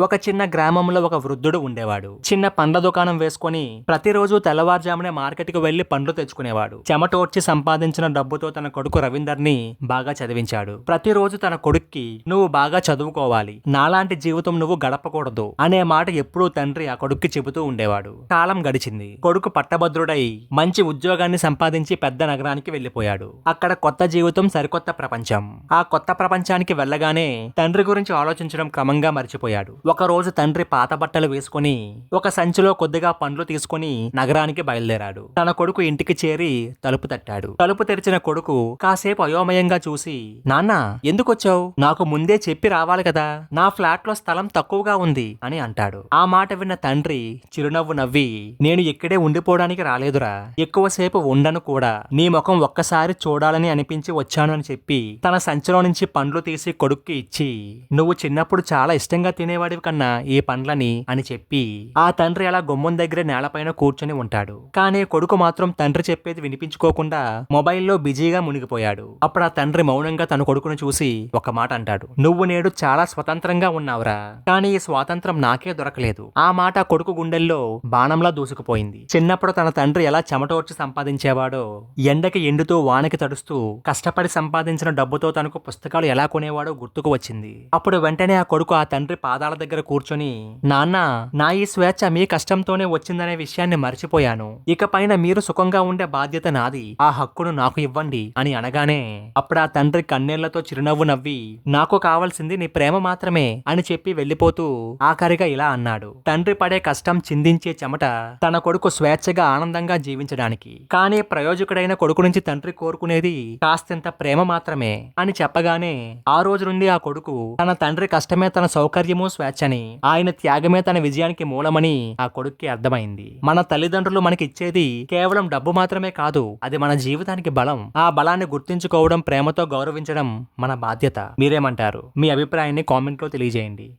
ఒక చిన్న గ్రామంలో ఒక వృద్ధుడు ఉండేవాడు. చిన్న పండ్ల దుకాణం వేసుకొని ప్రతిరోజు తెల్లవారుజామునే మార్కెట్కు వెళ్ళి పండ్లు తెచ్చుకునేవాడు. చెమటోడ్చి సంపాదించిన డబ్బుతో తన కొడుకు రవీందర్ని బాగా చదివించాడు. ప్రతిరోజు తన కొడుక్కి నువ్వు బాగా చదువుకోవాలి. నాలాంటి జీవితం నువ్వు గడపకూడదు అనే మాట ఎప్పుడూ తండ్రి ఆ కొడుక్కి చెబుతూ ఉండేవాడు. కాలం గడిచింది. కొడుకు పట్టభద్రుడై మంచి ఉద్యోగాన్ని సంపాదించి పెద్ద నగరానికి వెళ్ళిపోయాడు అక్కడ కొత్త జీవితం సరికొత్త ప్రపంచం. ఆ కొత్త ప్రపంచానికి వెళ్ళగానే తండ్రి గురించి ఆలోచించడం క్రమంగా మర్చిపోయాడు. ఒక రోజు తండ్రి పాత బట్టలు వేసుకుని ఒక సంచిలో కొద్దిగా పండ్లు తీసుకుని నగరానికి బయలుదేరాడు. తన కొడుకు ఇంటికి చేరి తలుపు తట్టాడు. తలుపు తెరిచిన కొడుకు కాసేపు అయోమయంగా చూసి నాన్న ఎందుకొచ్చావు? నాకు ముందే చెప్పి రావాలి కదా. నా ఫ్లాట్లో స్థలం తక్కువగా ఉంది అని అంటాడు. ఆ మాట విన్న తండ్రి చిరునవ్వు నవ్వి నేను ఇక్కడే ఉండిపోవడానికి రాలేదురా. ఎక్కువసేపు ఉండను కూడా. నీ ముఖం ఒక్కసారి చూడాలని అనిపించి వచ్చాను అని చెప్పి తన సంచిలో నుంచి పండ్లు తీసి కొడుక్కి ఇచ్చి నువ్వు చిన్నప్పుడు చాలా ఇష్టంగా తినేవాడివి కన్నా ఈ పండ్లని అని చెప్పి ఆ తండ్రి అలా గుమ్మం దగ్గర నేలపైన కూర్చొని ఉంటాడు. కానీ కొడుకు మాత్రం తండ్రి చెప్పేది వినిపించుకోకుండా మొబైల్లో బిజీగా మునిగిపోయాడు. అప్పుడు ఆ తండ్రి మౌనంగా తన కొడుకును చూసి ఒక మాట అంటాడు. నువ్వు నేడు చాలా స్వతంత్రంగా ఉన్నావురా. కానీ ఈ స్వాతంత్రం నాకే దొరకలేదు. ఆ మాట కొడుకు గుండెల్లో బాణంలా దూసుకుపోయింది. చిన్నప్పుడు తన తండ్రి ఎలా చెమటోర్చి సంపాదించేవాడో ఎండకి ఎండుతూ వానకి తడుస్తూ కష్టపడి సంపాదించిన డబ్బుతో తనకు పుస్తకాలు ఎలా కొనేవాడో గుర్తుకు వచ్చింది. అప్పుడు వెంటనే ఆ కొడుకు ఆ తండ్రి పాదాల దగ్గర కూర్చొని నాన్న నా ఈ స్వేచ్ఛ మీ కష్టంతోనే వచ్చిందనే విషయాన్ని మర్చిపోయాను. ఇక పైన మీరు సుఖంగా ఉండే బాధ్యత నాది. ఆ హక్కును నాకు ఇవ్వండి అని అనగానే అప్పుడు ఆ తండ్రి కన్నీళ్ళతో చిరునవ్వు నవ్వి నాకు కావాల్సింది నీ ప్రేమ మాత్రమే అని చెప్పి వెళ్ళిపోతూ ఆఖరిగా ఇలా అన్నాడు. తండ్రి పడే కష్టం చిందించే చెమట తన కొడుకు స్వేచ్ఛగా ఆనందంగా జీవించడానికి. కానీ ప్రయోజకుడైన కొడుకు నుంచి తండ్రి కోరుకునేది కాస్తంత ప్రేమ మాత్రమే అని చెప్పగానే ఆ రోజు నుండి ఆ కొడుకు తన తండ్రి కష్టమే తన సౌకర్యము స్వేచ్ఛ స్వేచ్ఛని ఆయన త్యాగమే తన విజయానికి మూలమని ఆ కొడుక్కి అర్థమైంది. మన తల్లిదండ్రులు మనకి ఇచ్చేది కేవలం డబ్బు మాత్రమే కాదు అది మన జీవితానికి బలం. ఆ బలాన్ని గుర్తించుకోవడం ప్రేమతో గౌరవించడం మన బాధ్యత. మీరేమంటారు? మీ అభిప్రాయాన్ని కామెంట్లో తెలియజేయండి.